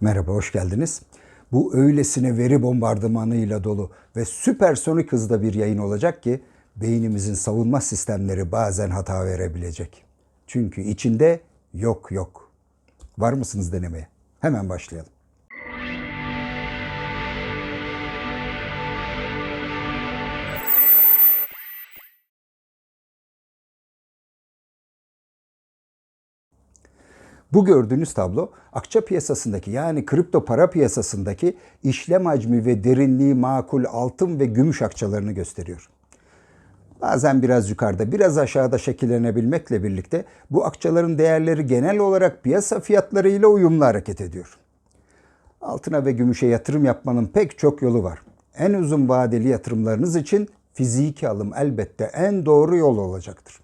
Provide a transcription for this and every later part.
Merhaba, hoş geldiniz. Bu öylesine veri bombardımanıyla dolu ve süpersonik hızda bir yayın olacak ki beynimizin savunma sistemleri bazen hata verebilecek. Çünkü içinde yok yok. Var mısınız denemeye? Hemen başlayalım. Bu gördüğünüz tablo akça piyasasındaki yani kripto para piyasasındaki işlem hacmi ve derinliği makul altın ve gümüş akçalarını gösteriyor. Bazen biraz yukarıda, biraz aşağıda şekillenebilmekle birlikte bu akçaların değerleri genel olarak piyasa fiyatları ile uyumlu hareket ediyor. Altına ve gümüşe yatırım yapmanın pek çok yolu var. En uzun vadeli yatırımlarınız için fiziki alım elbette en doğru yol olacaktır.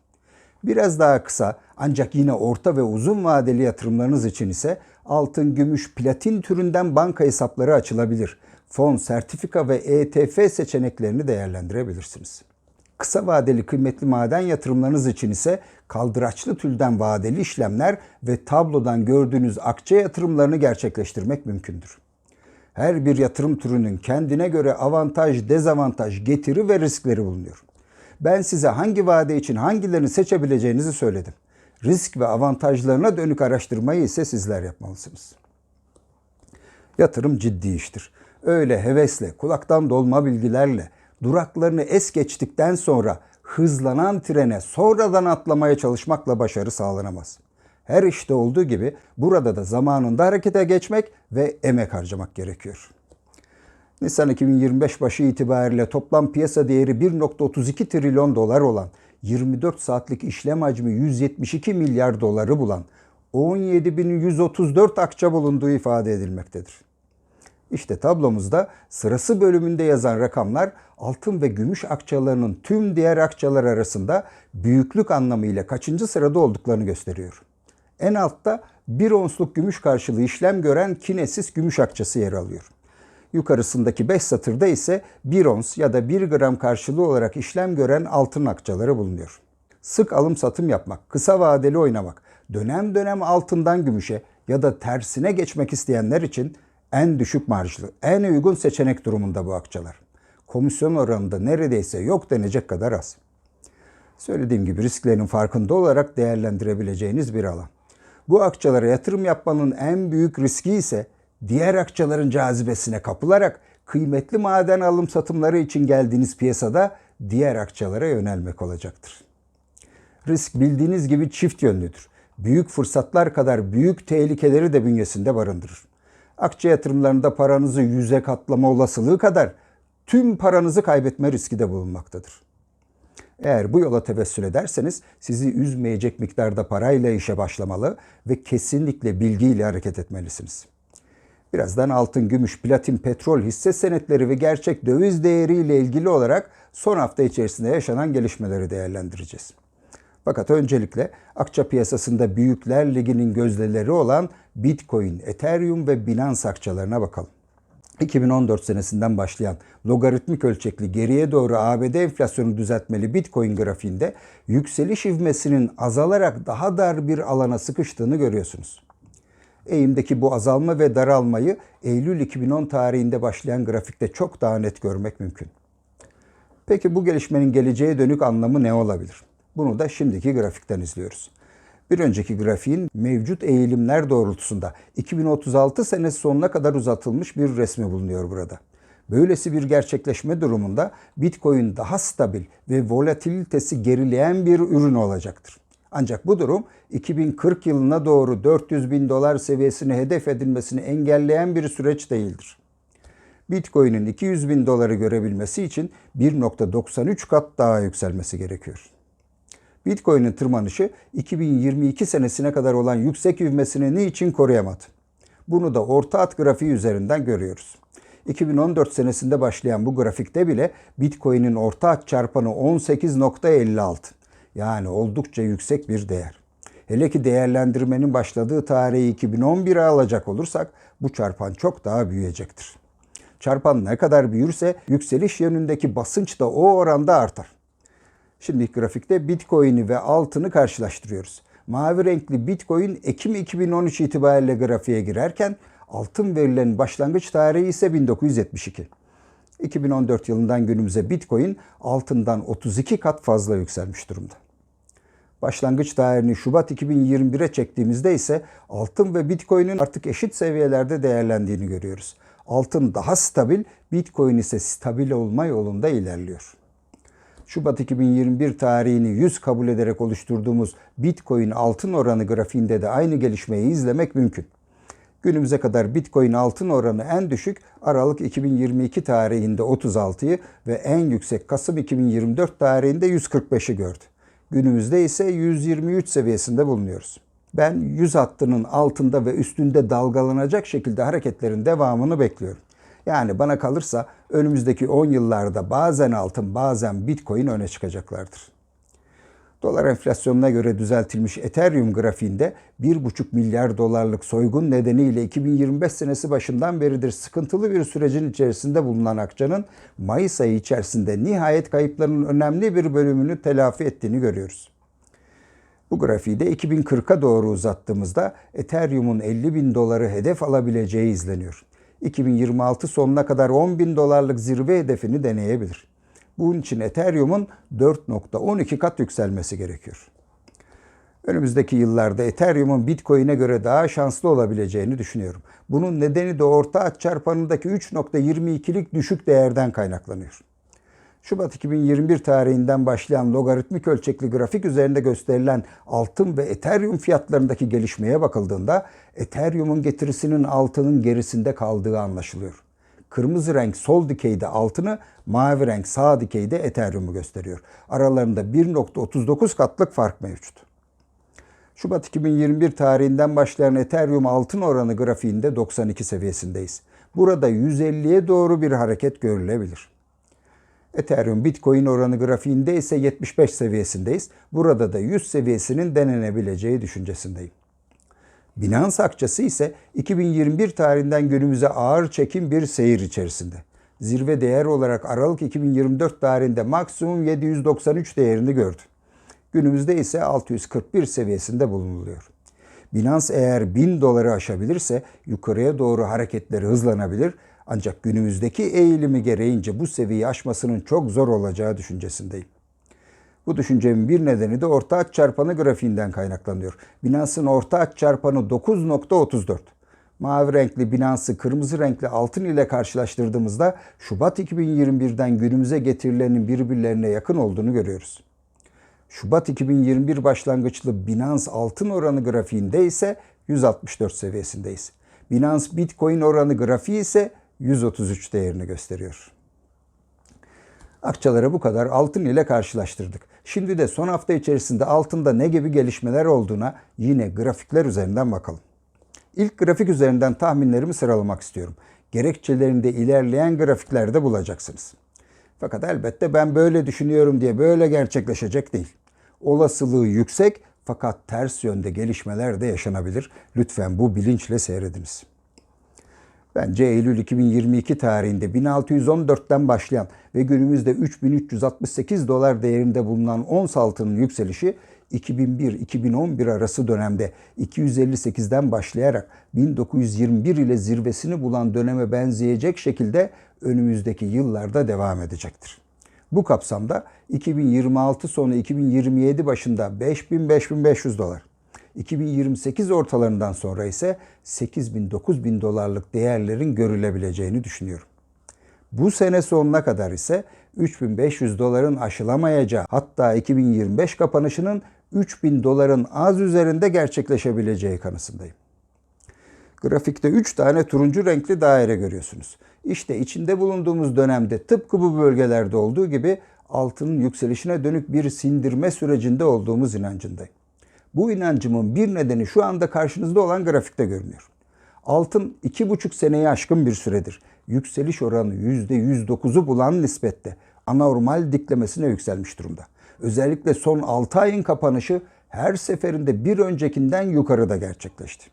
Biraz daha kısa ancak yine orta ve uzun vadeli yatırımlarınız için ise altın, gümüş, platin türünden banka hesapları açılabilir. Fon, sertifika ve ETF seçeneklerini değerlendirebilirsiniz. Kısa vadeli kıymetli maden yatırımlarınız için ise kaldıraçlı tülden vadeli işlemler ve tablodan gördüğünüz akçe yatırımlarını gerçekleştirmek mümkündür. Her bir yatırım türünün kendine göre avantaj, dezavantaj, getiri ve riskleri bulunuyor. Ben size hangi vade için hangilerini seçebileceğinizi söyledim. Risk ve avantajlarına dönük araştırmayı ise sizler yapmalısınız. Yatırım ciddi iştir. Öyle hevesle, kulaktan dolma bilgilerle, duraklarını es geçtikten sonra hızlanan trene sonradan atlamaya çalışmakla başarı sağlanamaz. Her işte olduğu gibi burada da zamanında harekete geçmek ve emek harcamak gerekiyor. Nisan 2025 başı itibariyle toplam piyasa değeri 1.32 trilyon dolar olan 24 saatlik işlem hacmi 172 milyar doları bulan 17.134 akça bulunduğu ifade edilmektedir. İşte tablomuzda sırası bölümünde yazan rakamlar altın ve gümüş akçalarının tüm diğer akçalar arasında büyüklük anlamıyla kaçıncı sırada olduklarını gösteriyor. En altta 1 onsluk gümüş karşılığı işlem gören Kinesis gümüş akçası yer alıyor. Yukarısındaki 5 satırda ise 1 ons ya da 1 gram karşılığı olarak işlem gören altın akçaları bulunuyor. Sık alım satım yapmak, kısa vadeli oynamak, dönem dönem altından gümüşe ya da tersine geçmek isteyenler için en düşük marjlı, en uygun seçenek durumunda bu akçalar. Komisyon oranında neredeyse yok denecek kadar az. Söylediğim gibi risklerin farkında olarak değerlendirebileceğiniz bir alan. Bu akçalara yatırım yapmanın en büyük riski ise diğer akçaların cazibesine kapılarak kıymetli maden alım satımları için geldiğiniz piyasada diğer akçalara yönelmek olacaktır. Risk bildiğiniz gibi çift yönlüdür. Büyük fırsatlar kadar büyük tehlikeleri de bünyesinde barındırır. Akçe yatırımlarında paranızı yüze katlama olasılığı kadar tüm paranızı kaybetme riski de bulunmaktadır. Eğer bu yola tevessül ederseniz sizi üzmeyecek miktarda parayla işe başlamalı ve kesinlikle bilgiyle hareket etmelisiniz. Birazdan altın, gümüş, platin, petrol, hisse senetleri ve gerçek döviz değeriyle ilgili olarak son hafta içerisinde yaşanan gelişmeleri değerlendireceğiz. Fakat öncelikle akça piyasasında büyükler liginin gözdeleri olan Bitcoin, Ethereum ve Binance akçalarına bakalım. 2014 senesinden başlayan logaritmik ölçekli geriye doğru ABD enflasyonu düzeltmeli Bitcoin grafiğinde yükseliş ivmesinin azalarak daha dar bir alana sıkıştığını görüyorsunuz. Eğimdeki bu azalma ve daralmayı Eylül 2010 tarihinde başlayan grafikte çok daha net görmek mümkün. Peki bu gelişmenin geleceğe dönük anlamı ne olabilir? Bunu da şimdiki grafikten izliyoruz. Bir önceki grafiğin mevcut eğilimler doğrultusunda 2036 senesi sonuna kadar uzatılmış bir resmi bulunuyor burada. Böylesi bir gerçekleşme durumunda Bitcoin daha stabil ve volatilitesi gerileyen bir ürün olacaktır. Ancak bu durum 2040 yılına doğru 400 bin dolar seviyesini hedef edilmesini engelleyen bir süreç değildir. Bitcoin'in 200 bin doları görebilmesi için 1.93 kat daha yükselmesi gerekiyor. Bitcoin'in tırmanışı 2022 senesine kadar olan yüksek ivmesini niçin koruyamadı? Bunu da orta at grafiği üzerinden görüyoruz. 2014 senesinde başlayan bu grafikte bile Bitcoin'in orta at çarpanı 18.56. Yani oldukça yüksek bir değer. Hele ki değerlendirmenin başladığı tarihi 2011'e alacak olursak bu çarpan çok daha büyüyecektir. Çarpan ne kadar büyürse yükseliş yönündeki basınç da o oranda artar. Şimdi grafikte Bitcoin'i ve altını karşılaştırıyoruz. Mavi renkli Bitcoin Ekim 2013 itibariyle grafiğe girerken Altın verilenin başlangıç tarihi ise 1972. 2014 yılından günümüze Bitcoin altından 32 kat fazla yükselmiş durumda. Başlangıç tarihini Şubat 2021'e çektiğimizde ise altın ve Bitcoin'in artık eşit seviyelerde değerlendiğini görüyoruz. Altın daha stabil, Bitcoin ise stabil olma yolunda ilerliyor. Şubat 2021 tarihini 100 kabul ederek oluşturduğumuz Bitcoin altın oranı grafiğinde de aynı gelişmeyi izlemek mümkün. Günümüze kadar Bitcoin altın oranı en düşük Aralık 2022 tarihinde 36'yı ve en yüksek Kasım 2024 tarihinde 145'i gördü. Günümüzde ise 123 seviyesinde bulunuyoruz. Ben 100 hattının altında ve üstünde dalgalanacak şekilde hareketlerin devamını bekliyorum. Yani bana kalırsa önümüzdeki 10 yıllarda bazen altın bazen bitcoin öne çıkacaklardır. Dolar enflasyonuna göre düzeltilmiş Ethereum grafiğinde 1,5 milyar dolarlık soygun nedeniyle 2025 senesi başından beridir sıkıntılı bir sürecin içerisinde bulunan akçanın Mayıs ayı içerisinde nihayet kayıplarının önemli bir bölümünü telafi ettiğini görüyoruz. Bu grafiği de 2040'a doğru uzattığımızda Ethereum'un 50 bin doları hedef alabileceği izleniyor. 2026 sonuna kadar 10 bin dolarlık zirve hedefini deneyebilir. Bunun için Ethereum'un 4.12 kat yükselmesi gerekiyor. Önümüzdeki yıllarda Ethereum'un Bitcoin'e göre daha şanslı olabileceğini düşünüyorum. Bunun nedeni de orta at çarpanındaki 3.22'lik düşük değerden kaynaklanıyor. Şubat 2021 tarihinden başlayan logaritmik ölçekli grafik üzerinde gösterilen altın ve Ethereum fiyatlarındaki gelişmeye bakıldığında Ethereum'un getirisinin altının gerisinde kaldığı anlaşılıyor. Kırmızı renk sol dikeyde altını, mavi renk sağ dikeyde Ethereum'u gösteriyor. Aralarında 1.39 katlık fark mevcut. Şubat 2021 tarihinden başlayan Ethereum altın oranı grafiğinde 92 seviyesindeyiz. Burada 150'ye doğru bir hareket görülebilir. Ethereum Bitcoin oranı grafiğinde ise 75 seviyesindeyiz. Burada da 100 seviyesinin denenebileceği düşüncesindeyim. Binance akçası ise 2021 tarihinden günümüze ağır çekim bir seyir içerisinde. Zirve değer olarak Aralık 2024 tarihinde maksimum 793 değerini gördü. Günümüzde ise 641 seviyesinde bulunuluyor. Binance eğer 1000 doları aşabilirse yukarıya doğru hareketleri hızlanabilir ancak günümüzdeki eğilimi gereğince bu seviyeyi aşmasının çok zor olacağı düşüncesindeyim. Bu düşüncemin bir nedeni de orta aç çarpanı grafiğinden kaynaklanıyor. Binance'ın orta aç çarpanı 9.34. Mavi renkli Binance'ı kırmızı renkli altın ile karşılaştırdığımızda Şubat 2021'den günümüze getirilenin birbirlerine yakın olduğunu görüyoruz. Şubat 2021 başlangıçlı Binance altın oranı grafiğinde ise 164 seviyesindeyiz. Binance Bitcoin oranı grafiği ise 133 değerini gösteriyor. Akçaları bu kadar altın ile karşılaştırdık. Şimdi de son hafta içerisinde altında ne gibi gelişmeler olduğuna yine grafikler üzerinden bakalım. İlk grafik üzerinden tahminlerimi sıralamak istiyorum. Gerekçelerinde ilerleyen grafiklerde bulacaksınız. Fakat elbette ben böyle düşünüyorum diye böyle gerçekleşecek değil. Olasılığı yüksek fakat ters yönde gelişmeler de yaşanabilir. Lütfen bu bilinçle seyrediniz. Bence Eylül 2022 tarihinde 1614'ten başlayan ve günümüzde 3368 dolar değerinde bulunan ons altının yükselişi 2001-2011 arası dönemde 258'den başlayarak 1921 ile zirvesini bulan döneme benzeyecek şekilde önümüzdeki yıllarda devam edecektir. Bu kapsamda 2026 sonu 2027 başında 5000-5500 dolar, 2028 ortalarından sonra ise 8000-9000 dolarlık değerlerin görülebileceğini düşünüyorum. Bu sene sonuna kadar ise 3500 doların aşılamayacağı hatta 2025 kapanışının 3000 doların az üzerinde gerçekleşebileceği kanısındayım. Grafikte 3 tane turuncu renkli daire görüyorsunuz. İşte içinde bulunduğumuz dönemde tıpkı bu bölgelerde olduğu gibi altının yükselişine dönük bir sindirme sürecinde olduğumuz inancındayım. Bu inancımın bir nedeni şu anda karşınızda olan grafikte görünüyor. Altın 2,5 seneyi aşkın bir süredir. Yükseliş oranı %109'u bulan nispette anormal diklemesine yükselmiş durumda. Özellikle son 6 ayın kapanışı her seferinde bir öncekinden yukarıda gerçekleşti.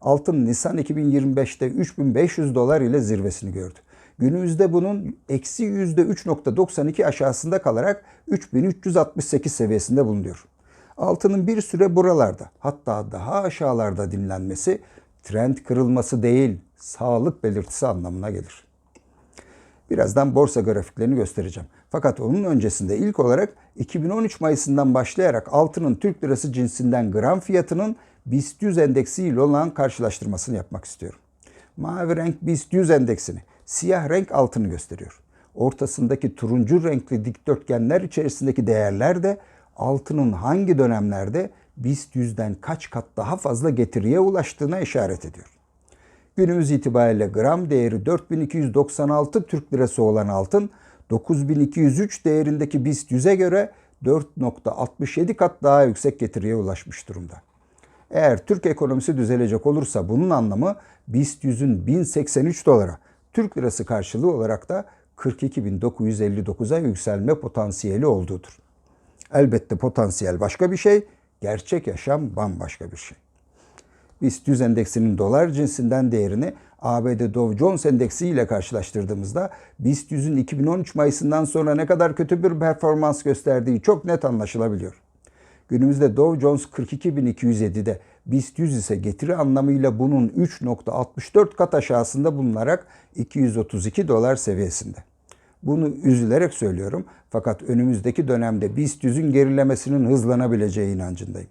Altın Nisan 2025'te 3500 dolar ile zirvesini gördü. Günümüzde bunun eksi %3.92 aşağısında kalarak 3368 seviyesinde bulunuyor. Altının bir süre buralarda hatta daha aşağılarda dinlenmesi trend kırılması değil, sağlık belirtisi anlamına gelir. Birazdan borsa grafiklerini göstereceğim. Fakat onun öncesinde ilk olarak 2013 Mayıs'ından başlayarak altının Türk lirası cinsinden gram fiyatının BIST 100 endeksi ile olan karşılaştırmasını yapmak istiyorum. Mavi renk BIST 100 endeksini, siyah renk altını gösteriyor. Ortasındaki turuncu renkli dikdörtgenler içerisindeki değerler de altının hangi dönemlerde BIST 100'den kaç kat daha fazla getiriye ulaştığına işaret ediyor. Günümüz itibariyle gram değeri 4296 Türk lirası olan altın 9203 değerindeki BIST 100'e göre 4.67 kat daha yüksek getiriye ulaşmış durumda. Eğer Türk ekonomisi düzelecek olursa bunun anlamı BIST 100'ün 1083 dolara, Türk lirası karşılığı olarak da 42.959'a yükselme potansiyeli olduğudur. Elbette potansiyel başka bir şey, gerçek yaşam bambaşka bir şey. BIST 100 endeksinin dolar cinsinden değerini ABD Dow Jones endeksi ile karşılaştırdığımızda BIST 100'ün 2013 Mayıs'ından sonra ne kadar kötü bir performans gösterdiği çok net anlaşılabiliyor. Günümüzde Dow Jones 42.207'de BIST 100 ise getiri anlamıyla bunun 3.64 kat aşağısında bulunarak 232 dolar seviyesinde. Bunu üzülerek söylüyorum fakat önümüzdeki dönemde BIST 100'ün gerilemesinin hızlanabileceği inancındayım.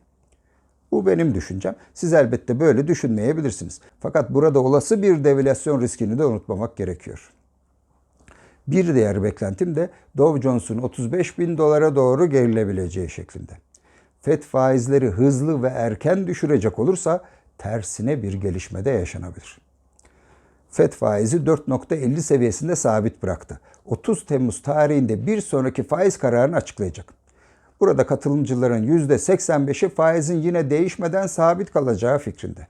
Bu benim düşüncem. Siz elbette böyle düşünmeyebilirsiniz. Fakat burada olası bir devalüasyon riskini de unutmamak gerekiyor. Bir diğer beklentim de Dow Jones'un 35 bin dolara doğru gerilebileceği şeklinde. FED faizleri hızlı ve erken düşürecek olursa tersine bir gelişme de yaşanabilir. FED faizi 4.50 seviyesinde sabit bıraktı. 30 Temmuz tarihinde bir sonraki faiz kararını açıklayacak. Burada katılımcıların %85'i faizin yine değişmeden sabit kalacağı fikrinde.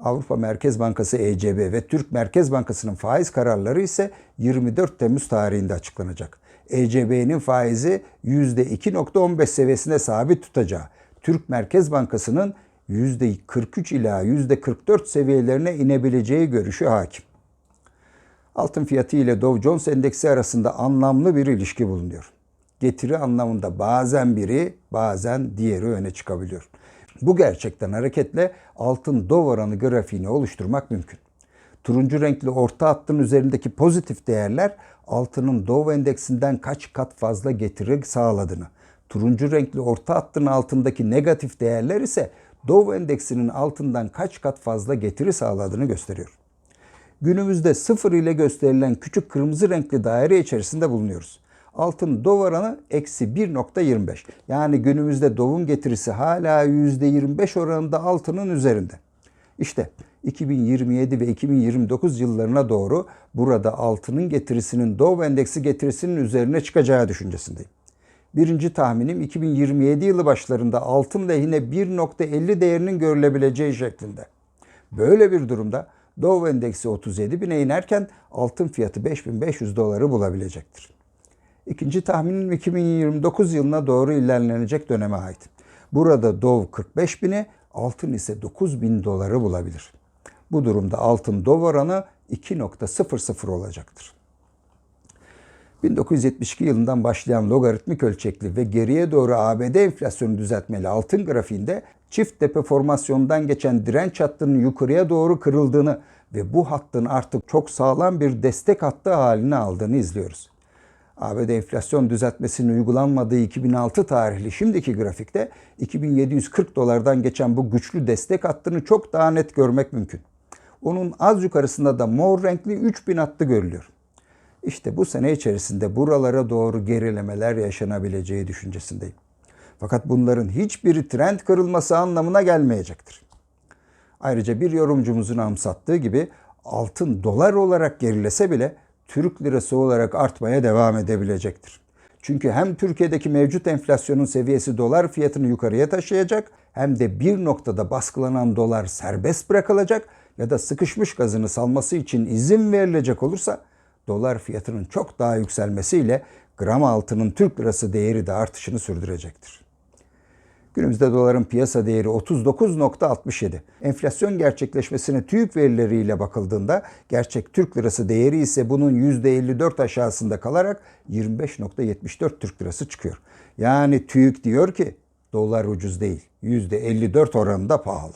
Avrupa Merkez Bankası ECB ve Türk Merkez Bankası'nın faiz kararları ise 24 Temmuz tarihinde açıklanacak. ECB'nin faizi %2.15 seviyesinde sabit tutacağı, Türk Merkez Bankası'nın %43 ila %44 seviyelerine inebileceği görüşü hakim. Altın fiyatı ile Dow Jones Endeksi arasında anlamlı bir ilişki bulunuyor. Getiri anlamında bazen biri, bazen diğeri öne çıkabiliyor. Bu gerçekten hareketle altın Dow oranı grafiğini oluşturmak mümkün. Turuncu renkli orta hattın üzerindeki pozitif değerler altının Dow endeksinden kaç kat fazla getiri sağladığını, turuncu renkli orta hattın altındaki negatif değerler ise Dow endeksinin altından kaç kat fazla getiri sağladığını gösteriyor. Günümüzde sıfır ile gösterilen küçük kırmızı renkli daire içerisinde bulunuyoruz. Altın Dow oranı eksi 1.25. Yani günümüzde Dow'un getirisi hala %25 oranında altının üzerinde. İşte 2027 ve 2029 yıllarına doğru burada altının getirisinin Dow endeksi getirisinin üzerine çıkacağı düşüncesindeyim. Birinci tahminim 2027 yılı başlarında altın lehine 1.50 değerinin görülebileceği şeklinde. Böyle bir durumda Dow endeksi 37 bine inerken altın fiyatı 5500 doları bulabilecektir. İkinci tahminim 2029 yılına doğru ilerlenecek döneme ait. Burada Dow 45 bini, altın ise 9 bin doları bulabilir. Bu durumda altın Dow oranı 2.00 olacaktır. 1972 yılından başlayan logaritmik ölçekli ve geriye doğru ABD enflasyonu düzeltmeli altın grafiğinde çift tepe formasyonundan geçen direnç hattının yukarıya doğru kırıldığını ve bu hattın artık çok sağlam bir destek hattı haline aldığını izliyoruz. ABD enflasyon düzeltmesinin uygulanmadığı 2006 tarihli şimdiki grafikte 2740 dolardan geçen bu güçlü destek hattını çok daha net görmek mümkün. Onun az yukarısında da mor renkli 3000 hattı görülüyor. İşte bu sene içerisinde buralara doğru gerilemeler yaşanabileceği düşüncesindeyim. Fakat bunların hiçbiri trend kırılması anlamına gelmeyecektir. Ayrıca bir yorumcumuzun amsattığı gibi altın dolar olarak gerilese bile Türk lirası olarak artmaya devam edebilecektir. Çünkü hem Türkiye'deki mevcut enflasyonun seviyesi dolar fiyatını yukarıya taşıyacak hem de bir noktada baskılanan dolar serbest bırakılacak ya da sıkışmış gazını salması için izin verilecek olursa dolar fiyatının çok daha yükselmesiyle gram altının Türk lirası değeri de artışını sürdürecektir. Günümüzde doların piyasa değeri 39.67. Enflasyon gerçekleşmesine TÜİK verileriyle bakıldığında gerçek Türk lirası değeri ise bunun %54 aşağısında kalarak 25.74 Türk lirası çıkıyor. Yani TÜİK diyor ki dolar ucuz değil. %54 oranında pahalı.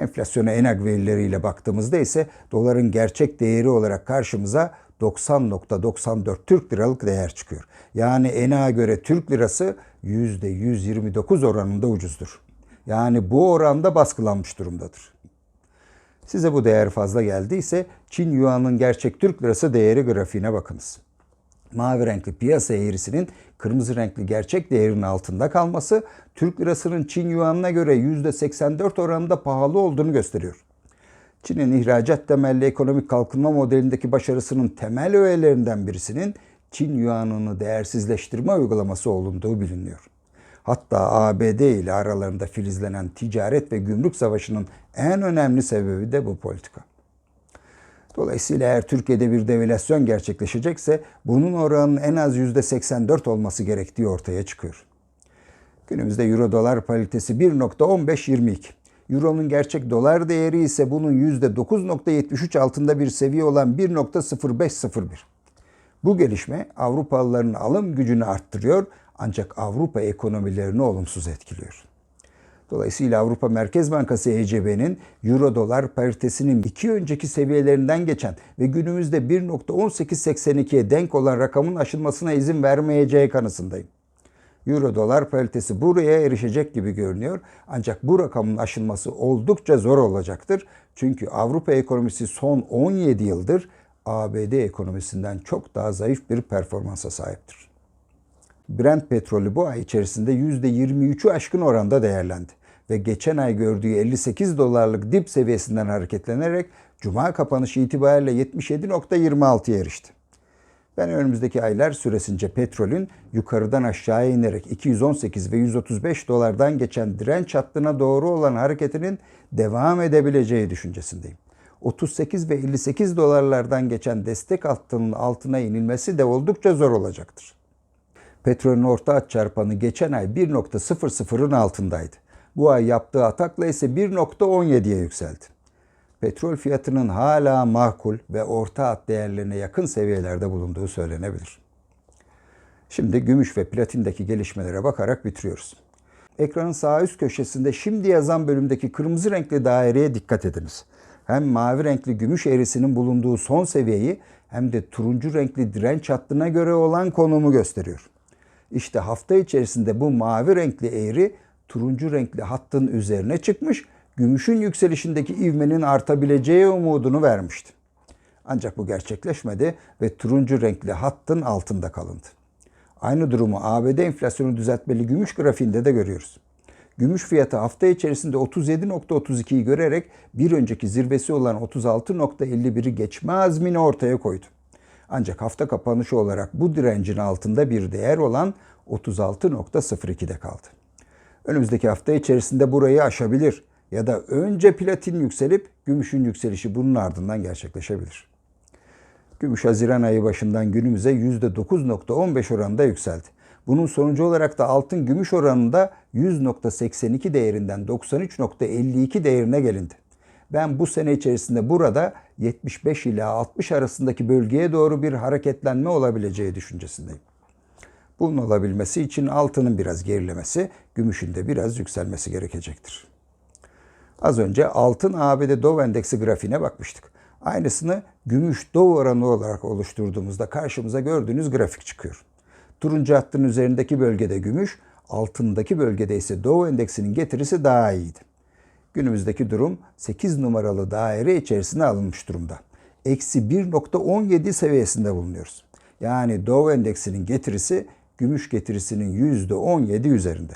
Enflasyona ENAG verileriyle baktığımızda ise doların gerçek değeri olarak karşımıza 90.94 Türk liralık değer çıkıyor. Yani ENAG'a göre Türk lirası %129 oranında ucuzdur. Yani bu oranda baskılanmış durumdadır. Size bu değer fazla geldiyse Çin Yuan'ın gerçek Türk lirası değeri grafiğine bakınız. Mavi renkli piyasa eğrisinin kırmızı renkli gerçek değerinin altında kalması Türk lirasının Çin Yuan'ına göre %84 oranında pahalı olduğunu gösteriyor. Çin'in ihracat temelli ekonomik kalkınma modelindeki başarısının temel öğelerinden birisinin Çin Yuan'ını değersizleştirme uygulaması olunduğu biliniyor. Hatta ABD ile aralarında filizlenen ticaret ve gümrük savaşının en önemli sebebi de bu politika. Dolayısıyla eğer Türkiye'de bir devalüasyon gerçekleşecekse bunun oranının en az %84 olması gerektiği ortaya çıkıyor. Günümüzde euro dolar paritesi 1.1522. Euro'nun gerçek dolar değeri ise bunun %9.73 altında bir seviye olan 1.0501. Bu gelişme Avrupalıların alım gücünü arttırıyor ancak Avrupa ekonomilerini olumsuz etkiliyor. Dolayısıyla Avrupa Merkez Bankası ECB'nin euro dolar paritesinin iki önceki seviyelerinden geçen ve günümüzde 1.1882'ye denk olan rakamın aşılmasına izin vermeyeceği kanısındayım. Euro dolar paritesi buraya erişecek gibi görünüyor. Ancak bu rakamın aşılması oldukça zor olacaktır. Çünkü Avrupa ekonomisi son 17 yıldır ABD ekonomisinden çok daha zayıf bir performansa sahiptir. Brent petrolü bu ay içerisinde %23'ü aşkın oranda değerlendi ve geçen ay gördüğü 58 dolarlık dip seviyesinden hareketlenerek Cuma kapanışı itibariyle 77.26'ya erişti. Ben önümüzdeki aylar süresince petrolün yukarıdan aşağıya inerek 218 ve 135 dolardan geçen direnç hattına doğru olan hareketinin devam edebileceği düşüncesindeyim. 38 ve 58 dolarlardan geçen destek hattının altına inilmesi de oldukça zor olacaktır. Petrolün orta at çarpanı geçen ay 1.00'ın altındaydı. Bu ay yaptığı atakla ise 1.17'ye yükseldi. Petrol fiyatının hala makul ve orta at değerlerine yakın seviyelerde bulunduğu söylenebilir. Şimdi gümüş ve platindeki gelişmelere bakarak bitiriyoruz. Ekranın sağ üst köşesinde şimdi yazan bölümdeki kırmızı renkli daireye dikkat ediniz. Hem mavi renkli gümüş eğrisinin bulunduğu son seviyeyi hem de turuncu renkli direnç hattına göre olan konumu gösteriyor. İşte hafta içerisinde bu mavi renkli eğri turuncu renkli hattın üzerine çıkmış, gümüşün yükselişindeki ivmenin artabileceği umudunu vermişti. Ancak bu gerçekleşmedi ve turuncu renkli hattın altında kalındı. Aynı durumu ABD enflasyonu düzeltmeli gümüş grafiğinde de görüyoruz. Gümüş fiyatı hafta içerisinde 37.32'yi görerek bir önceki zirvesi olan 36.51'i geçme azmini ortaya koydu. Ancak hafta kapanışı olarak bu direncin altında bir değer olan 36.02'de kaldı. Önümüzdeki hafta içerisinde burayı aşabilir ya da önce platin yükselip gümüşün yükselişi bunun ardından gerçekleşebilir. Gümüş Haziran ayı başından günümüze %9.15 oranında yükseldi. Bunun sonucu olarak da altın gümüş oranında 100.82 değerinden 93.52 değerine gelindi. Ben bu sene içerisinde burada 75 ila 60 arasındaki bölgeye doğru bir hareketlenme olabileceği düşüncesindeyim. Bunun olabilmesi için altının biraz gerilemesi, gümüşün de biraz yükselmesi gerekecektir. Az önce altın ABD Dow Endeksi grafiğine bakmıştık. Aynısını gümüş Dow oranı olarak oluşturduğumuzda karşımıza gördüğünüz grafik çıkıyor. Turuncu hattın üzerindeki bölgede gümüş, altındaki bölgede ise Dow Endeksinin getirisi daha iyiydi. Günümüzdeki durum 8 numaralı daire içerisine alınmış durumda. Eksi 1.17 seviyesinde bulunuyoruz. Yani Dow Endeksinin getirisi gümüş getirisinin %17 üzerinde.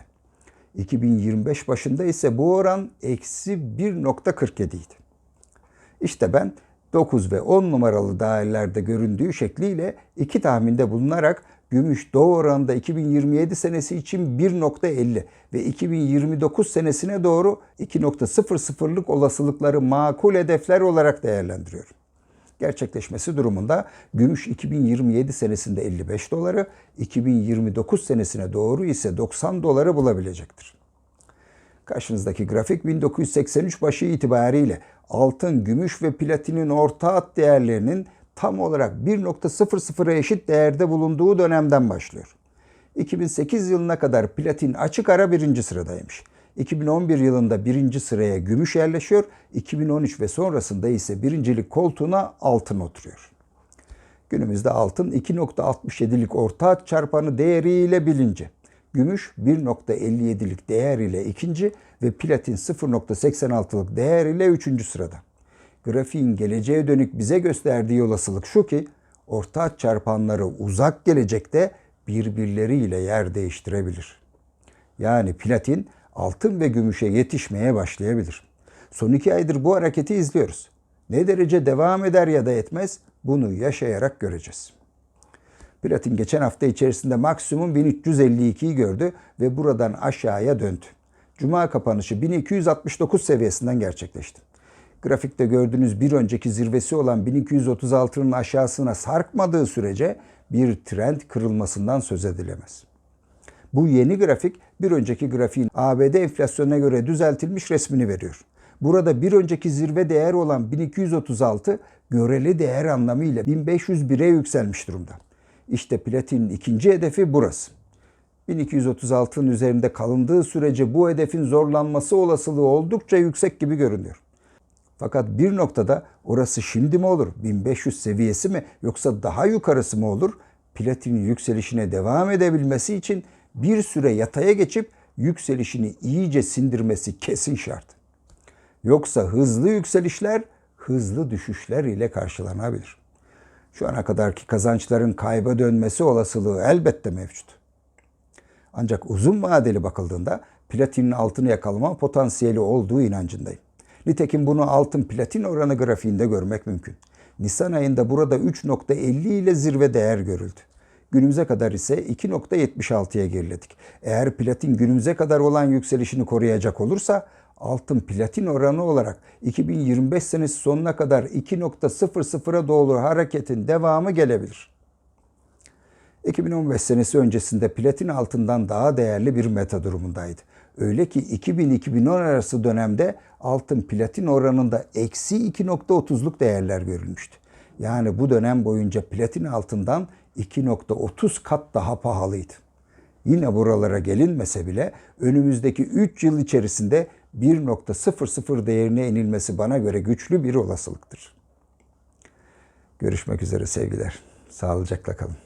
2025 başında ise bu oran eksi 1.47 idi. İşte ben 9 ve 10 numaralı dairelerde göründüğü şekliyle iki tahminde bulunarak gümüş doğu oranında 2027 senesi için 1.50 ve 2029 senesine doğru 2.00'lık olasılıkları makul hedefler olarak değerlendiriyorum gerçekleşmesi durumunda gümüş 2027 senesinde 55 doları, 2029 senesine doğru ise 90 doları bulabilecektir. Karşınızdaki grafik 1983 başı itibariyle altın, gümüş ve platinin orta at değerlerinin tam olarak 1.00'a eşit değerde bulunduğu dönemden başlıyor. 2008 yılına kadar platin açık ara birinci sıradaymış. 2011 yılında birinci sıraya gümüş yerleşiyor. 2013 ve sonrasında ise birincilik koltuğuna altın oturuyor. Günümüzde altın 2.67'lik orta çarpanı değeriyle bilinci. Gümüş 1.57'lik değer ile ikinci ve platin 0.86'lık değer ile üçüncü sırada. Grafiğin geleceğe dönük bize gösterdiği olasılık şu ki orta çarpanları uzak gelecekte birbirleriyle yer değiştirebilir. Yani platin altın ve gümüşe yetişmeye başlayabilir. Son iki aydır bu hareketi izliyoruz. Ne derece devam eder ya da etmez bunu yaşayarak göreceğiz. Platin geçen hafta içerisinde maksimum 1352'yi gördü ve buradan aşağıya döndü. Cuma kapanışı 1269 seviyesinden gerçekleşti. Grafikte gördüğünüz bir önceki zirvesi olan 1236'nın aşağısına sarkmadığı sürece bir trend kırılmasından söz edilemez. Bu yeni grafik bir önceki grafiğin ABD enflasyonuna göre düzeltilmiş resmini veriyor. Burada bir önceki zirve değer olan 1236 göreli değer anlamıyla 1501'e yükselmiş durumda. İşte platinin ikinci hedefi burası. 1236'ın üzerinde kalındığı sürece bu hedefin zorlanması olasılığı oldukça yüksek gibi görünüyor. Fakat bir noktada orası şimdi mi olur, 1500 seviyesi mi yoksa daha yukarısı mı olur? Platinin yükselişine devam edebilmesi için bir süre yataya geçip yükselişini iyice sindirmesi kesin şart. Yoksa hızlı yükselişler hızlı düşüşler ile karşılanabilir. Şu ana kadarki kazançların kayba dönmesi olasılığı elbette mevcut. Ancak uzun vadeli bakıldığında platinin altını yakalama potansiyeli olduğu inancındayım. Nitekim bunu altın platin oranı grafiğinde görmek mümkün. Nisan ayında burada 3.50 ile zirve değer görüldü. Günümüze kadar ise 2.76'ya geriledik. Eğer platin günümüze kadar olan yükselişini koruyacak olursa altın platin oranı olarak 2025 senesi sonuna kadar 2.00'a doğru hareketin devamı gelebilir. 2015 senesi öncesinde platin altından daha değerli bir meta durumundaydı. Öyle ki 2000-2010 arası dönemde altın platin oranında eksi 2.30'luk değerler görülmüştü. Yani bu dönem boyunca platin altından 2.30 kat daha pahalıydı. Yine buralara gelinmese bile önümüzdeki 3 yıl içerisinde 1.00 değerine inilmesi bana göre güçlü bir olasılıktır. Görüşmek üzere sevgiler. Sağlıcakla kalın.